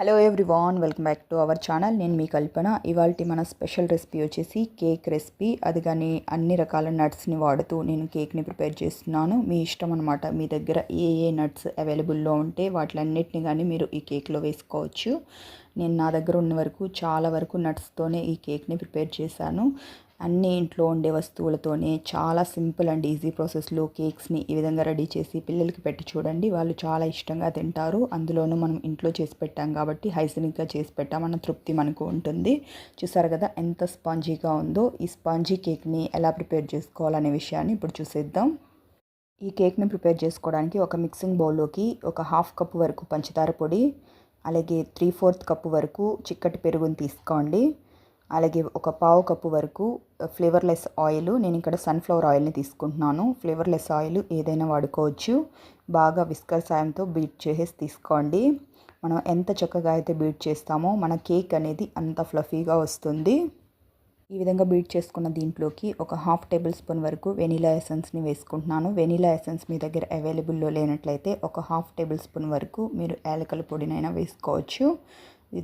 Hello everyone welcome back to our channel నేను మీ కల్పన. ఇవాళ మన స్పెషల్ రెసిపీ వచ్చేసి కేక్ రెసిపీ అది కానీ అన్ని రకాల నట్స్ని వాడుతూ నేను కేక్ని ప్రిపేర్ చేస్తున్నాను. మీ ఇష్టం అనమాట మీ దగ్గర ఏ ఏ నట్స్ అవైలబుల్లో ఉంటే వాటిలన్నిటిని కానీ మీరు ఈ కేక్లో వేసుకోవచ్చు. నేను నా దగ్గర ఉన్న వరకు చాలా వరకు నట్స్తోనే ఈ కేక్ని ప్రిపేర్ చేశాను. అన్ని ఇంట్లో ఉండే వస్తువులతోనే చాలా సింపుల్ అండ్ ఈజీ ప్రాసెస్లో కేక్స్ని ఈ విధంగా రెడీ చేసి పిల్లలకి పెట్టి చూడండి. వాళ్ళు చాలా ఇష్టంగా తింటారు. అందులోనూ మనం ఇంట్లో చేసి పెట్టాం కాబట్టి హైజీనిక్గా చేసి పెట్టామన్న తృప్తి మనకు ఉంటుంది. చూసారు కదా ఎంత స్పాంజీగా ఉందో. ఈ స్పాంజీ కేక్ని ఎలా ప్రిపేర్ చేసుకోవాలనే విషయాన్ని ఇప్పుడు చూసేద్దాం. ఈ కేక్ని ప్రిపేర్ చేసుకోవడానికి ఒక మిక్సింగ్ బౌల్లోకి ఒక హాఫ్ కప్ వరకు పంచదార పొడి అలాగే త్రీ ఫోర్త్ కప్పు వరకు చిక్కటి పెరుగుని తీసుకోండి. అలాగే ఒక పావు కప్పు వరకు ఫ్లేవర్లెస్ ఆయిల్. నేను ఇక్కడ సన్ఫ్లవర్ ఆయిల్ని తీసుకుంటున్నాను. ఫ్లేవర్లెస్ ఆయిల్ ఏదైనా వాడుకోవచ్చు. బాగా విస్కర్ సాయంతో బీట్ చేసేసి తీసుకోండి. మనం ఎంత చక్కగా అయితే బీట్ చేస్తామో మన కేక్ అనేది అంత ఫ్లఫీగా వస్తుంది. ఈ విధంగా బీట్ చేసుకున్న దీంట్లోకి ఒక హాఫ్ టేబుల్ స్పూన్ వరకు వెనీలా ఎసెన్స్ని వేసుకుంటున్నాను. వెనీలా ఎసెన్స్ మీ దగ్గర అవైలబుల్లో లేనట్లయితే ఒక హాఫ్ టేబుల్ స్పూన్ వరకు మీరు యాలకల పొడినైనా వేసుకోవచ్చు.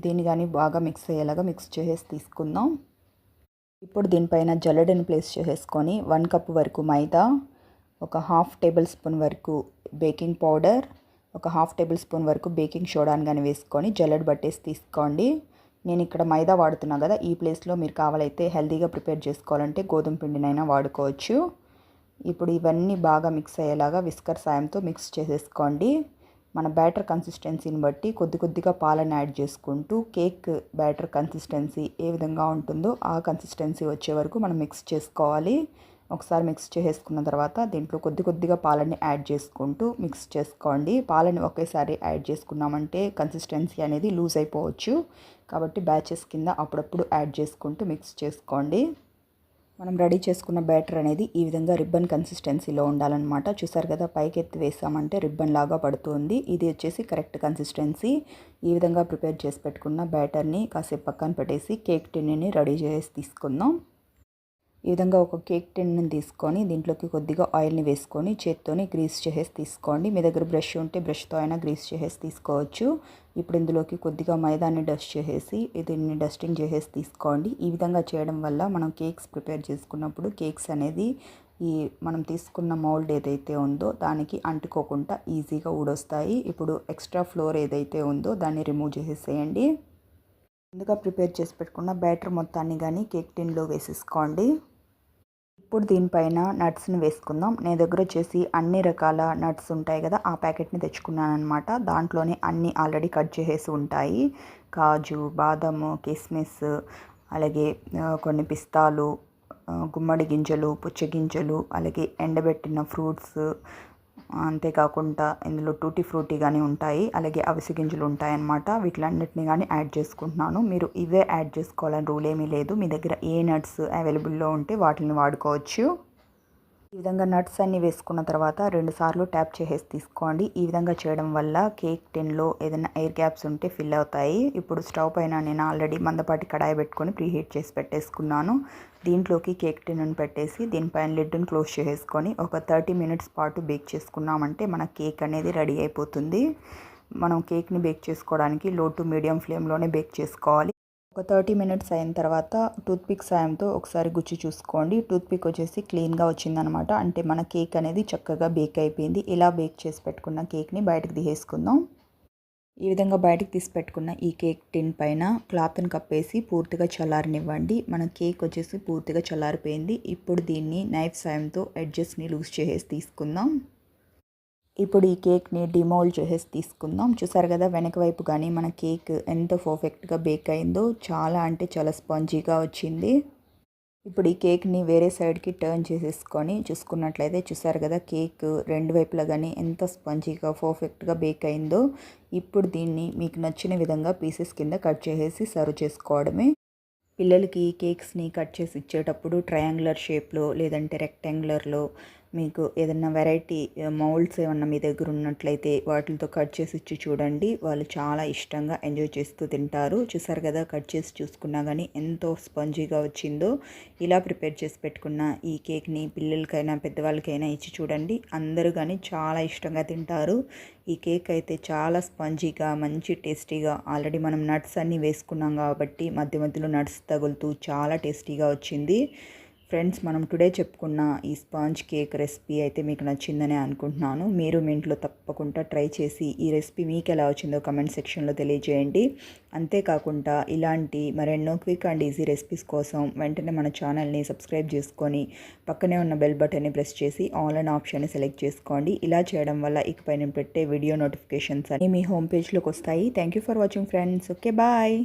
దీన్ని కానీ బాగా మిక్స్ అయ్యేలాగా మిక్స్ చేసేసి తీసుకుందాం. ఇప్పుడు దీనిపైన జల్లెడని ప్లేస్ చేసేసుకొని వన్ కప్ వరకు మైదా ఒక హాఫ్ టేబుల్ స్పూన్ వరకు బేకింగ్ పౌడర్ ఒక హాఫ్ టేబుల్ స్పూన్ వరకు బేకింగ్ సోడాని కానీ వేసుకొని జల్లెడ పట్టేసి తీసుకోండి. నేను ఇక్కడ మైదా వాడుతున్నా కదా ఈ ప్లేస్లో మీరు కావాలైతే హెల్తీగా ప్రిపేర్ చేసుకోవాలంటే గోధుమ పిండినైనా వాడుకోవచ్చు. ఇప్పుడు ఇవన్నీ బాగా మిక్స్ అయ్యేలాగా విస్కర్ సాయంతో మిక్స్ చేసేసుకోండి. మన బ్యాటర్ కన్సిస్టెన్సీని బట్టి కొద్ది కొద్దిగా పాలను యాడ్ చేసుకుంటూ కేక్ బ్యాటర్ కన్సిస్టెన్సీ ఏ విధంగా ఉంటుందో ఆ కన్సిస్టెన్సీ వచ్చే వరకు మనం మిక్స్ చేసుకోవాలి. ఒకసారి మిక్స్ చేసుకున్న తర్వాత దీంట్లో కొద్ది కొద్దిగా పాలని యాడ్ చేసుకుంటూ మిక్స్ చేసుకోండి. పాలని ఒకేసారి యాడ్ చేసుకున్నామంటే కన్సిస్టెన్సీ అనేది లూజ్ అయిపోవచ్చు. కాబట్టి బ్యాచెస్ కింద అప్పుడప్పుడు యాడ్ చేసుకుంటూ మిక్స్ చేసుకోండి. మనం రెడీ చేసుకున్న బ్యాటర్ అనేది ఈ విధంగా రిబ్బన్ కన్సిస్టెన్సీలో ఉండాలన్నమాట. చూసారు కదా పైకి ఎత్తి వేసామంటే రిబ్బన్ లాగా పడుతుంది. ఇది వచ్చేసి కరెక్ట్ కన్సిస్టెన్సీ. ఈ విధంగా ప్రిపేర్ చేసి పెట్టుకున్న బ్యాటర్ని కాసేపు పక్కన పెట్టేసి కేక్ టిన్నిని రెడీ చేసి తీసుకుందాం. ఈ విధంగా ఒక కేక్ టిన్ని తీసుకొని దీంట్లోకి కొద్దిగా ఆయిల్ని వేసుకొని చేత్తోని గ్రీస్ చేసేసి తీసుకోండి. మీ దగ్గర బ్రష్ ఉంటే బ్రష్తో అయినా గ్రీస్ చేసేసి తీసుకోవచ్చు. ఇప్పుడు ఇందులోకి కొద్దిగా మైదాన్ని డస్ట్ చేసేసి దీన్ని డస్టింగ్ చేసేసి తీసుకోండి. ఈ విధంగా చేయడం వల్ల మనం కేక్స్ ప్రిపేర్ చేసుకున్నప్పుడు కేక్స్ అనేది ఈ మనం తీసుకున్న మౌల్డ్ ఏదైతే ఉందో దానికి అంటుకోకుండా ఈజీగా ఊడొస్తాయి. ఇప్పుడు ఎక్స్ట్రా ఫ్లోర్ ఏదైతే ఉందో దాన్ని రిమూవ్ చేసేసేయండి. ముందుగా ప్రిపేర్ చేసి పెట్టుకున్న బ్యాటర్ మొత్తాన్ని కానీ కేక్ టిన్లో వేసేసుకోండి. ఇప్పుడు దీనిపైన నట్స్ని వేసుకుందాం. నేను దగ్గర వచ్చేసి అన్ని రకాల నట్స్ ఉంటాయి కదా ఆ ప్యాకెట్ని తెచ్చుకున్నాను అనమాట దాంట్లోనే అన్ని ఆల్రెడీ కట్ చేసేసి ఉంటాయి. కాజు బాదము కిస్మిస్ అలాగే కొన్ని పిస్తాలు గుమ్మడి గింజలు పుచ్చగింజలు అలాగే ఎండబెట్టిన ఫ్రూట్స్ అంతేకాకుండా ఇందులో టూటీ ఫ్రూటీ కానీ ఉంటాయి అలాగే అవిసి గింజలు ఉంటాయన్నమాట. వీటిలన్నిటిని కానీ యాడ్ చేసుకుంటున్నాను. మీరు ఇవే యాడ్ చేసుకోవాలని రూల్ ఏమీ లేదు. మీ దగ్గర ఏ నట్స్ అవైలబుల్లో ఉంటే వాటిని వాడుకోవచ్చు. ఈ విధంగా నట్స్ అన్ని వేసుకున్న తర్వాత రెండుసార్లు ట్యాప్ చేసేసి తీసుకోండి. ఈ విధంగా చేయడం వల్ల కేక్ టిన్లో ఏదైనా ఎయిర్ గ్యాప్స్ ఉంటే ఫిల్ అవుతాయి. ఇప్పుడు స్టవ్ పైన నేను ఆల్రెడీ మందపాటి కడాయి పెట్టుకొని ప్రీహీట్ చేసి పెట్టేసుకున్నాను. దీంట్లోకి కేక్ టిన్ను పెట్టేసి దీనిపైన లిడ్ను క్లోజ్ చేసేసుకొని ఒక థర్టీ మినిట్స్ పాటు బేక్ చేసుకున్నామంటే మన కేక్ అనేది రెడీ అయిపోతుంది. మనం కేక్ని బేక్ చేసుకోవడానికి లో టు మీడియం ఫ్లేమ్లోనే బేక్ చేసుకోవాలి. ఒక థర్టీ మినిట్స్ అయిన తర్వాత టూత్పిక్ సాయంతో ఒకసారి గుచ్చి చూసుకోండి. టూత్పిక్ వచ్చేసి క్లీన్గా వచ్చిందనమాట. అంటే మన కేక్ అనేది చక్కగా బేక్ అయిపోయింది. ఇలా బేక్ చేసి పెట్టుకున్న కేక్ని బయటకు తీసేసుకుందాం. ఈ విధంగా బయటకు తీసి పెట్టుకున్న ఈ కేక్ టిన్ పైన క్లాత్ని కప్పేసి పూర్తిగా చల్లారనివ్వండి. మన కేక్ వచ్చేసి పూర్తిగా చల్లారిపోయింది. ఇప్పుడు దీన్ని నైఫ్ సాయంతో ఎడ్జెస్ని లూజ్ చేసేసి తీసుకుందాం. ఇప్పుడు ఈ కేక్ని డిమోల్డ్ చేసేసి తీసుకుందాం. చూసారు కదా వెనక వైపు కానీ మన కేక్ ఎంత పర్ఫెక్ట్గా బేక్ అయిందో చాలా అంటే చాలా స్పాంజీగా వచ్చింది. ఇప్పుడు ఈ కేక్ని వేరే సైడ్కి టర్న్ చేసేసుకొని చూసుకున్నట్లయితే చూసారు కదా కేక్ రెండు వైపులా కానీ ఎంత స్పంజీగా పర్ఫెక్ట్గా బేక్ అయిందో ఇప్పుడు దీన్ని మీకు నచ్చిన విధంగా పీసెస్ కింద కట్ చేసేసి సర్వ్ చేసుకోవడమే. పిల్లలకి కేక్స్ని కట్ చేసి ఇచ్చేటప్పుడు ట్రయాంగులర్ షేప్లో లేదంటే రెక్టాంగులర్లో మీకు ఏదైనా వెరైటీ మౌల్డ్స్ ఏమన్నా మీ దగ్గర ఉన్నట్లయితే వాటితో కట్ చేసి ఇచ్చి చూడండి. వాళ్ళు చాలా ఇష్టంగా ఎంజాయ్ చేస్తూ తింటారు. చూసారు కదా కట్ చేసి చూసుకున్నా కానీ ఎంతో స్పంజీగా వచ్చిందో. ఇలా ప్రిపేర్ చేసి పెట్టుకున్న ఈ కేక్ని పిల్లలకైనా పెద్దవాళ్ళకైనా ఇచ్చి చూడండి. అందరూ కానీ చాలా ఇష్టంగా తింటారు. ఈ కేక్ అయితే చాలా స్పంజీగా మంచి టేస్టీగా ఆల్రెడీ మనం నట్స్ అన్నీ వేసుకున్నాం కాబట్టి మధ్య మధ్యలో నట్స్ తగులుతూ చాలా టేస్టీగా వచ్చింది. ఫ్రెండ్స్ మనం టుడే చెప్పుకున్న ఈ స్పాంజ్ కేక్ రెసిపీ అయితే మీకు నచ్చిందని అనుకుంటున్నాను. మీరు మీ ఇంట్లో తప్పకుండా ట్రై చేసి ఈ రెసిపీ మీకు ఎలా వచ్చిందో కమెంట్ సెక్షన్లో తెలియజేయండి. అంతేకాకుండా ఇలాంటి మరెన్నో క్విక్ అండ్ ఈజీ రెసిపీస్ కోసం వెంటనే మన ఛానల్ని సబ్స్క్రైబ్ చేసుకొని పక్కనే ఉన్న బెల్ బటన్ని ప్రెస్ చేసి ఆన్లైన్ ఆప్షన్ని సెలెక్ట్ చేసుకోండి. ఇలా చేయడం వల్ల ఇకపై నేను పెట్టే వీడియో నోటిఫికేషన్స్ అన్ని మీ హోమ్ పేజ్లోకి వస్తాయి. Thank you for watching friends. Okay bye.